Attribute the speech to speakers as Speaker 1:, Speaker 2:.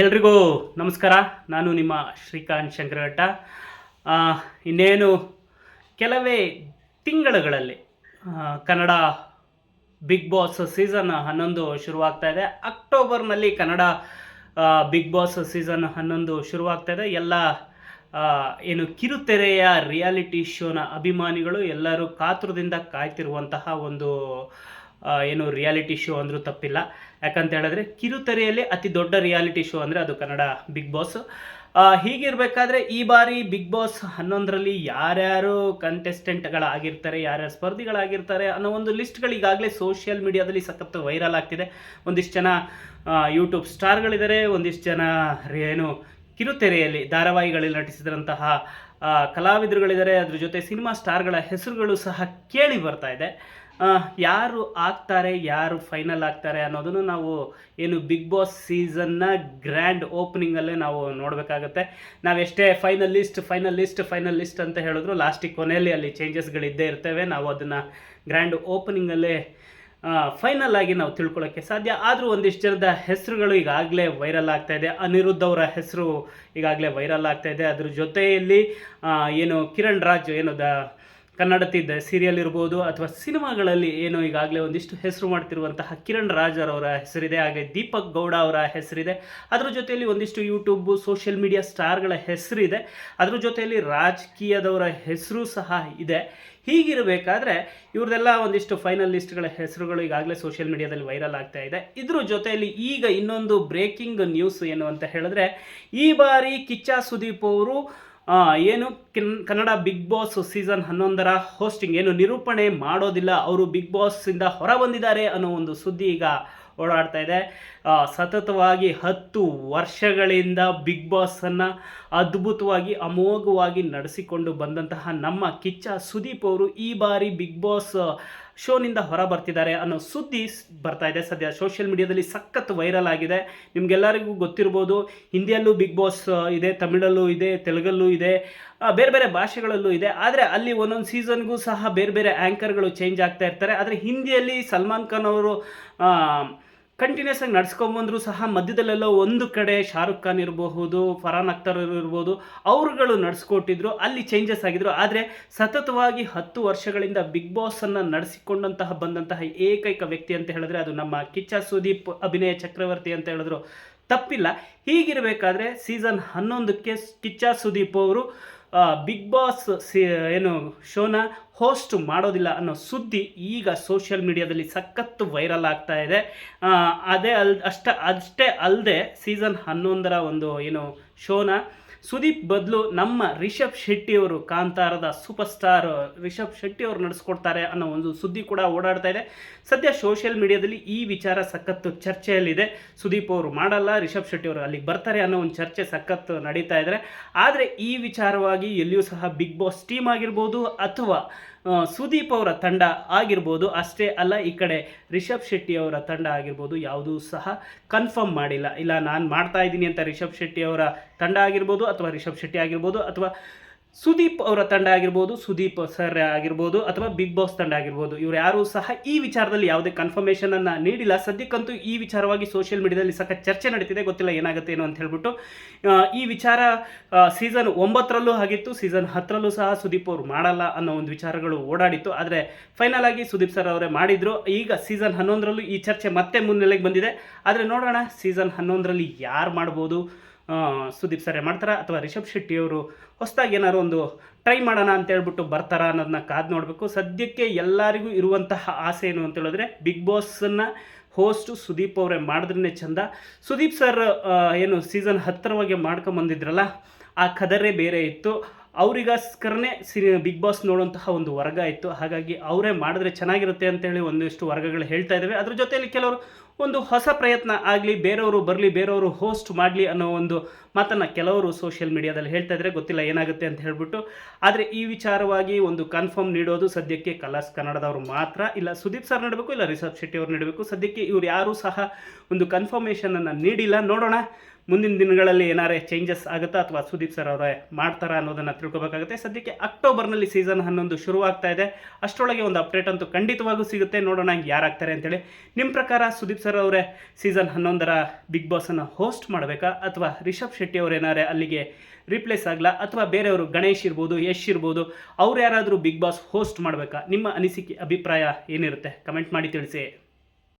Speaker 1: ಎಲ್ರಿಗೂ ನಮಸ್ಕಾರ. ನಾನು ನಿಮ್ಮ ಶ್ರೀಕಾಂತ್ ಶಂಕರಘಟ್ಟ. ಇನ್ನೇನು ಕೆಲವೇ ತಿಂಗಳುಗಳಲ್ಲಿ ಕನ್ನಡ ಬಿಗ್ ಬಾಸ್ ಸೀಸನ್ ಹನ್ನೊಂದು ಶುರುವಾಗ್ತಾ ಇದೆ. ಅಕ್ಟೋಬರ್ನಲ್ಲಿ ಕನ್ನಡ ಬಿಗ್ ಬಾಸ್ ಸೀಸನ್ ಹನ್ನೊಂದು ಶುರುವಾಗ್ತಾ ಇದೆ. ಎಲ್ಲ ಏನು ಕಿರುತೆರೆಯ ರಿಯಾಲಿಟಿ ಶೋನ ಅಭಿಮಾನಿಗಳು ಎಲ್ಲರೂ ಕಾತುರದಿಂದ ಕಾಯ್ತಿರುವಂತಹ ಒಂದು ಏನು ರಿಯಾಲಿಟಿ ಶೋ ಅಂದರೂ ತಪ್ಪಿಲ್ಲ. ಯಾಕಂತ ಹೇಳಿದ್ರೆ ಕಿರುತೆರೆಯಲ್ಲಿ ಅತಿ ದೊಡ್ಡ ರಿಯಾಲಿಟಿ ಶೋ ಅಂದರೆ ಅದು ಕನ್ನಡ ಬಿಗ್ ಬಾಸ್ ಹೀಗಿರಬೇಕಾದ್ರೆ ಈ ಬಾರಿ ಬಿಗ್ ಬಾಸ್ ಹನ್ನೊಂದರಲ್ಲಿ ಯಾರ್ಯಾರು ಕಂಟೆಸ್ಟೆಂಟ್ಗಳಾಗಿರ್ತಾರೆ ಯಾರ್ಯಾರು ಸ್ಪರ್ಧಿಗಳಾಗಿರ್ತಾರೆ ಅನ್ನೋ ಒಂದು ಲಿಸ್ಟ್ಗಳು ಈಗಾಗಲೇ ಸೋಷಿಯಲ್ ಮೀಡಿಯಾದಲ್ಲಿ ಸಖತ್ತು ವೈರಲ್ ಆಗ್ತಿದೆ. ಒಂದಿಷ್ಟು ಜನ ಯೂಟ್ಯೂಬ್ ಸ್ಟಾರ್ಗಳಿದ್ದಾರೆ ಒಂದಿಷ್ಟು ಜನ ಏನು ಕಿರುತೆರೆಯಲ್ಲಿ ಧಾರಾವಾಹಿಗಳಲ್ಲಿ ನಟಿಸಿದಂತಹ ಕಲಾವಿದರುಗಳಿದ್ದಾರೆ ಅದ್ರ ಜೊತೆ ಸಿನಿಮಾ ಸ್ಟಾರ್ಗಳ ಹೆಸರುಗಳು ಸಹ ಕೇಳಿ ಬರ್ತಾ ಇದೆ. ಯಾರು ಆಗ್ತಾರೆ, ಯಾರು ಫೈನಲ್ ಆಗ್ತಾರೆ ಅನ್ನೋದನ್ನು ನಾವು ಏನು ಬಿಗ್ ಬಾಸ್ ಸೀಸನ್ನ ಗ್ರ್ಯಾಂಡ್ ಓಪನಿಂಗಲ್ಲೇ ನಾವು ನೋಡಬೇಕಾಗತ್ತೆ. ನಾವೆಷ್ಟೇ final list final list final list ಅಂತ ಹೇಳಿದ್ರು ಲಾಸ್ಟಿಗೆ ಕೊನೆಯಲ್ಲಿ ಅಲ್ಲಿ ಚೇಂಜಸ್ಗಳಿದ್ದೇ ಇರ್ತವೆ. ನಾವು ಅದನ್ನು ಗ್ರ್ಯಾಂಡ್ ಓಪನಿಂಗಲ್ಲೇ ಫೈನಲ್ ಆಗಿ ನಾವು ತಿಳ್ಕೊಳ್ಳೋಕ್ಕೆ ಸಾಧ್ಯ. ಆದರೂ ಒಂದಿಷ್ಟು ಜನದ ಹೆಸರುಗಳು ಈಗಾಗಲೇ ವೈರಲ್ ಆಗ್ತಾ ಇದೆ. ಅನಿರುದ್ಧ ಅವರ ಹೆಸರು ಈಗಾಗಲೇ ವೈರಲ್ ಆಗ್ತಾ ಇದೆ. ಅದ್ರ ಜೊತೆಯಲ್ಲಿ ಏನು ಕಿರಣ್ ರಾಜ್, ಏನು ದ ಕನ್ನಡತಿದ್ದ ಸೀರಿಯಲ್ ಇರ್ಬೋದು ಅಥವಾ ಸಿನಿಮಾಗಳಲ್ಲಿ ಏನು ಈಗಾಗಲೇ ಒಂದಿಷ್ಟು ಹೆಸರು ಮಾಡ್ತಿರುವಂತಹ ಕಿರಣ್ ರಾಜರವರ ಹೆಸರಿದೆ, ಹಾಗೆ ದೀಪಕ್ ಗೌಡ ಅವರ ಹೆಸರಿದೆ. ಅದರ ಜೊತೆಯಲ್ಲಿ ಒಂದಿಷ್ಟು ಯೂಟ್ಯೂಬ್ ಸೋಷಿಯಲ್ ಮೀಡಿಯಾ ಸ್ಟಾರ್ಗಳ ಹೆಸರಿದೆ. ಅದರ ಜೊತೆಯಲ್ಲಿ ರಾಜಕೀಯದವರ ಹೆಸರು ಸಹ ಇದೆ. ಹೀಗಿರಬೇಕಾದ್ರೆ ಇವ್ರದೆಲ್ಲ ಒಂದಿಷ್ಟು ಫೈನಲ್ ಲಿಸ್ಟ್ಗಳ ಹೆಸರುಗಳು ಈಗಾಗಲೇ ಸೋಷಿಯಲ್ ಮೀಡಿಯಾದಲ್ಲಿ ವೈರಲ್ ಆಗ್ತಾ ಇದೆ. ಇದ್ರ ಜೊತೆಯಲ್ಲಿ ಈಗ ಇನ್ನೊಂದು ಬ್ರೇಕಿಂಗ್ ನ್ಯೂಸ್ ಏನು ಅಂತ ಹೇಳಿದ್ರೆ, ಈ ಬಾರಿ ಕಿಚ್ಚ ಸುದೀಪ್ ಅವರು ಏನು ಕಿನ್- ಕನ್ನಡ ಬಿಗ್ ಬಾಸ್ ಸೀಸನ್ ಹನ್ನೊಂದರ ಹೋಸ್ಟಿಂಗ್ ಏನು ನಿರೂಪಣೆ ಮಾಡೋದಿಲ್ಲ, ಅವರು ಬಿಗ್ ಬಾಸ್ಸಿಂದ ಹೊರ ಬಂದಿದ್ದಾರೆ ಅನ್ನೋ ಒಂದು ಸುದ್ದಿ ಈಗ ಓಡಾಡ್ತಾ ಇದೆ. ಸತತವಾಗಿ ಹತ್ತು ವರ್ಷಗಳಿಂದ ಬಿಗ್ ಬಾಸನ್ನು ಅದ್ಭುತವಾಗಿ, ಅಮೋಘವಾಗಿ ನಡೆಸಿಕೊಂಡು ಬಂದಂತಹ ನಮ್ಮ ಕಿಚ್ಚ ಸುದೀಪ್ ಅವರು ಈ ಬಾರಿ ಬಿಗ್ ಬಾಸ್ ಶೋನಿಂದ ಹೊರ ಬರ್ತಿದ್ದಾರೆ ಅನ್ನೋ ಸುದ್ದಿ ಬರ್ತಾ ಇದೆ. ಸದ್ಯ ಸೋಷಿಯಲ್ ಮೀಡಿಯಾದಲ್ಲಿ ಸಖತ್ ವೈರಲ್ ಆಗಿದೆ. ನಿಮ್ಗೆಲ್ಲರಿಗೂ ಗೊತ್ತಿರ್ಬೋದು, ಹಿಂದಿಯಲ್ಲೂ ಬಿಗ್ ಬಾಸ್ ಇದೆ, ತಮಿಳಲ್ಲೂ ಇದೆ, ತೆಲುಗಲ್ಲೂ ಇದೆ ಬೇರೆ ಬೇರೆ ಭಾಷೆಗಳಲ್ಲೂ ಇದೆ. ಆದರೆ ಅಲ್ಲಿ ಒಂದೊಂದು ಸೀಸನ್ಗೂ ಸಹ ಬೇರೆ ಬೇರೆ ಆ್ಯಂಕರ್ಗಳು ಚೇಂಜ್ ಆಗ್ತಾ ಇರ್ತಾರೆ. ಆದರೆ ಹಿಂದಿಯಲ್ಲಿ ಸಲ್ಮಾನ್ ಖಾನ್ ಅವರು ಕಂಟಿನ್ಯೂಸ್ ಆಗಿ ನಡ್ಸ್ಕೊಂಬಂದ್ರು ಸಹ ಮಧ್ಯದಲ್ಲೆಲ್ಲೋ ಒಂದು ಕಡೆ ಶಾರುಖ್ ಖಾನ್ ಇರಬಹುದು, ಫರಾನ್ ಅಖ್ತರ್ ಇರ್ಬೋದು, ಅವರುಗಳು ನಡೆಸ್ಕೊಟ್ಟಿದ್ರು, ಅಲ್ಲಿ ಚೇಂಜಸ್ ಆಗಿದ್ರು. ಆದರೆ ಸತತವಾಗಿ ಹತ್ತು ವರ್ಷಗಳಿಂದ ಬಿಗ್ ಬಾಸನ್ನು ನಡೆಸಿಕೊಂಡಂತಹ ಬಂದಂತಹ ಏಕೈಕ ವ್ಯಕ್ತಿ ಅಂತ ಹೇಳಿದ್ರೆ ಅದು ನಮ್ಮ ಕಿಚ್ಚ ಸುದೀಪ್ ಅಭಿನಯ ಚಕ್ರವರ್ತಿ ಅಂತ ಹೇಳಿದ್ರು. ತಪ್ಪಿಲ್ಲ. ಹೀಗಿರಬೇಕಾದ್ರೆ ಸೀಸನ್ ಹನ್ನೊಂದಕ್ಕೆ ಕಿಚ್ಚ ಸುದೀಪ್ ಅವರು ಬಿಗ್ ಬಾಸ್ ಏನು ಶೋನ ಹೋಸ್ಟ್ ಮಾಡೋದಿಲ್ಲ ಅನ್ನೋ ಸುದ್ದಿ ಈಗ ಸೋಷಿಯಲ್ ಮೀಡಿಯಾದಲ್ಲಿ ಸಖತ್ತು ವೈರಲ್ ಆಗ್ತಾ ಇದೆ. ಅದೇ ಅಲ್, ಅಷ್ಟ, ಅಷ್ಟೇ ಅಲ್ಲದೆ ಸೀಸನ್ ಹನ್ನೊಂದರ ಒಂದು, ಏನು ಶೋನ ಸುದೀಪ್ ಬದಲು ನಮ್ಮ ರಿಷಬ್ ಶೆಟ್ಟಿ ಅವರು ಕಾಂತಾರದ ಸೂಪರ್ ಸ್ಟಾರ್ ರಿಷಬ್ ಶೆಟ್ಟಿ ಅವರು ನಡೆಸ್ಕೊಡ್ತಾರೆ ಅನ್ನೋ ಒಂದು ಸುದ್ದಿ ಕೂಡ ಓಡಾಡ್ತಾ ಇದೆ. ಸದ್ಯ ಸೋಷಿಯಲ್ ಮೀಡಿಯಾದಲ್ಲಿ ಈ ವಿಚಾರ ಸಖತ್ತು ಚರ್ಚೆಯಲ್ಲಿದೆ. ಸುದೀಪ್ ಅವರು ಮಾಡಲ್ಲ, ರಿಷಬ್ ಶೆಟ್ಟಿ ಅವರು ಅಲ್ಲಿಗೆ ಬರ್ತಾರೆ ಅನ್ನೋ ಒಂದು ಚರ್ಚೆ ಸಖತ್ತು ನಡೀತಾ ಇದ್ದಾರೆ ಆದರೆ ಈ ವಿಚಾರವಾಗಿ ಎಲ್ಲಿಯೂ ಸಹ ಬಿಗ್ ಬಾಸ್ ಟೀಮ್ ಆಗಿರ್ಬೋದು ಅಥವಾ ಸುದೀಪ್ ಅವರ ತಂಡ ಆಗಿರ್ಬೋದು, ಅಷ್ಟೇ ಅಲ್ಲ ಈ ಕಡೆ ರಿಷಬ್ ಶೆಟ್ಟಿ ಅವರ ತಂಡ ಆಗಿರ್ಬೋದು, ಯಾವುದೂ ಸಹ ಕನ್ಫರ್ಮ್ ಮಾಡಿಲ್ಲ. ಇಲ್ಲ, ನಾನು ಮಾಡ್ತಾ ಇದ್ದೀನಿ ಅಂತ ರಿಷಬ್ ಶೆಟ್ಟಿ ಅವರ ತಂಡ ಆಗಿರ್ಬೋದು ಅಥವಾ ರಿಷಬ್ ಶೆಟ್ಟಿ ಆಗಿರ್ಬೋದು ಅಥವಾ ಸುದೀಪ್ ಅವರ ತಂಡ ಆಗಿರ್ಬೋದು, ಸುದೀಪ್ ಸರ್ ಆಗಿರ್ಬೋದು ಅಥವಾ ಬಿಗ್ ಬಾಸ್ ತಂಡ ಆಗಿರ್ಬೋದು, ಇವರು ಯಾರೂ ಸಹ ಈ ವಿಚಾರದಲ್ಲಿ ಯಾವುದೇ ಕನ್ಫರ್ಮೇಷನ್ ಅನ್ನ ನೀಡಿಲ್ಲ. ಸದ್ಯಕ್ಕಂತೂ ಈ ವಿಚಾರವಾಗಿ ಸೋಷಿಯಲ್ ಮೀಡಿಯಾದಲ್ಲಿ ಸಖತ್ ಚರ್ಚೆ ನಡೀತಿದೆ. ಗೊತ್ತಿಲ್ಲ ಏನಾಗುತ್ತೆ ಏನು ಅಂತ ಹೇಳ್ಬಿಟ್ಟು. ಈ ವಿಚಾರ ಸೀಸನ್ ಒಂಬತ್ತರಲ್ಲೂ ಆಗಿತ್ತು ಸೀಸನ್ ಹತ್ತರಲ್ಲೂ ಸಹ ಸುದೀಪ್ ಅವರು ಮಾಡಲ್ಲ ಅನ್ನೋ ಒಂದು ವಿಚಾರಗಳು ಓಡಾಡಿತ್ತು. ಆದರೆ ಫೈನಲ್ ಆಗಿ ಸುದೀಪ್ ಸರ್ ಅವರೇ ಮಾಡಿದ್ರು. ಈಗ ಸೀಸನ್ ಹನ್ನೊಂದರಲ್ಲೂ ಈ ಚರ್ಚೆ ಮತ್ತೆ ಮುನ್ನೆಲೆಗೆ ಬಂದಿದೆ. ಆದರೆ ನೋಡೋಣ ಸೀಸನ್ ಹನ್ನೊಂದರಲ್ಲಿ ಯಾರು ಮಾಡ್ಬೋದು? ಸುದೀಪ್ ಸರ್ ಮಾಡ್ತಾರಾ? ಅಥವಾ ರಿಷಬ್ ಶೆಟ್ಟಿ ಅವರು ಹೊಸದಾಗಿ ಏನಾದ್ರು ಒಂದು ಟ್ರೈ ಮಾಡೋಣ ಅಂತ ಹೇಳ್ಬಿಟ್ಟು ಬರ್ತಾರಾ ಅನ್ನೋದನ್ನ ಕಾದು ನೋಡಬೇಕು. ಸದ್ಯಕ್ಕೆ ಎಲ್ಲರಿಗೂ ಇರುವಂತಹ ಆಸೆ ಏನು ಅಂತ ಹೇಳಿದ್ರೆ ಬಿಗ್ ಬಾಸನ್ನು ಹೋಸ್ಟು ಸುದೀಪ್ ಅವರೇ ಮಾಡಿದ್ರೇ ಚಂದ. ಸುದೀಪ್ ಸರ್ ಏನು ಸೀಸನ್ ಹತ್ತಿರವಾಗಿ ಮಾಡ್ಕೊಂಬಂದಿದ್ರಲ್ಲ, ಆ ಕದರೇ ಬೇರೆ ಇತ್ತು. ಅವರಿಗೋಸ್ಕರನೇ ಸಿ ಬಿಗ್ ಬಾಸ್ ನೋಡುವಂತಹ ಒಂದು ವರ್ಗ ಇತ್ತು. ಹಾಗಾಗಿ ಅವರೇ ಮಾಡಿದ್ರೆ ಚೆನ್ನಾಗಿರುತ್ತೆ ಅಂತೇಳಿ ಒಂದಿಷ್ಟು ವರ್ಗಗಳು ಹೇಳ್ತಾ ಇದ್ದಾವೆ ಅದ್ರ ಜೊತೆಯಲ್ಲಿ ಕೆಲವರು ಒಂದು ಹೊಸ ಪ್ರಯತ್ನ ಆಗಲಿ ಬೇರೆಯವರು ಬರಲಿ ಬೇರೆಯವರು ಹೋಸ್ಟ್ ಮಾಡಲಿ ಅನ್ನೋ ಒಂದು ಮಾತನ್ನು ಕೆಲವರು ಸೋಷಿಯಲ್ ಮೀಡಿಯಾದಲ್ಲಿ ಹೇಳ್ತಾ ಇದ್ದರೆ ಗೊತ್ತಿಲ್ಲ ಏನಾಗುತ್ತೆ ಅಂತ ಹೇಳ್ಬಿಟ್ಟು. ಆದರೆ ಈ ವಿಚಾರವಾಗಿ ಒಂದು ಕನ್ಫರ್ಮ್ ನೀಡೋದು ಸದ್ಯಕ್ಕೆ ಕಲಾಸ್ ಕನ್ನಡದವರು ಮಾತ್ರ ಇಲ್ಲ, ಸುದೀಪ್ ಸರ್ ನೀಡಬೇಕು ಇಲ್ಲ, ರಿಷಬ್ ಶೆಟ್ಟಿ ಅವರು ನೀಡಬೇಕು. ಸದ್ಯಕ್ಕೆ ಇವ್ರು ಯಾರೂ ಸಹ ಒಂದು ಕನ್ಫರ್ಮೇಷನನ್ನು ನೀಡಿಲ್ಲ. ನೋಡೋಣ, ಮುಂದಿನ ದಿನಗಳಲ್ಲಿ ಏನಾರೇ ಚೇಂಜಸ್ ಆಗುತ್ತಾ ಅಥವಾ ಸುದೀಪ್ ಸರ್ ಅವರೇ ಮಾಡ್ತಾರಾ ಅನ್ನೋದನ್ನು ತಿಳ್ಕೊಬೇಕಾಗುತ್ತೆ. ಸದ್ಯಕ್ಕೆ ಅಕ್ಟೋಬರ್ನಲ್ಲಿ ಸೀಸನ್ ಹನ್ನೊಂದು ಶುರುವಾಗ್ತಾ ಇದೆ. ಅಷ್ಟರೊಳಗೆ ಒಂದು ಅಪ್ಡೇಟ್ ಅಂತೂ ಖಂಡಿತವಾಗೂ ಸಿಗುತ್ತೆ. ನೋಡೋಣ ಯಾರಾಗ್ತಾರೆ ಅಂತೇಳಿ. ನಿಮ್ಮ ಪ್ರಕಾರ ಸುದೀಪ್ ಸರ್ ಅವರೇ ಸೀಸನ್ ಹನ್ನೊಂದರ ಬಿಗ್ ಬಾಸನ್ನು ಹೋಸ್ಟ್ ಮಾಡಬೇಕಾ? ಅಥವಾ ರಿಷಬ್ ಶೆಟ್ಟಿ ಅವರೇನಾರೇ ಅಲ್ಲಿಗೆ ರಿಪ್ಲೇಸ್ ಆಗಲ್ಲ ಅಥವಾ ಬೇರೆಯವರು ಗಣೇಶ್ ಇರ್ಬೋದು, ಯಶ್ ಇರ್ಬೋದು, ಅವ್ರು ಯಾರಾದರೂ ಬಿಗ್ ಬಾಸ್ ಹೋಸ್ಟ್ ಮಾಡಬೇಕಾ? ನಿಮ್ಮ ಅನಿಸಿಕೆ, ಅಭಿಪ್ರಾಯ ಏನಿರುತ್ತೆ? ಕಮೆಂಟ್ ಮಾಡಿ ತಿಳಿಸಿ.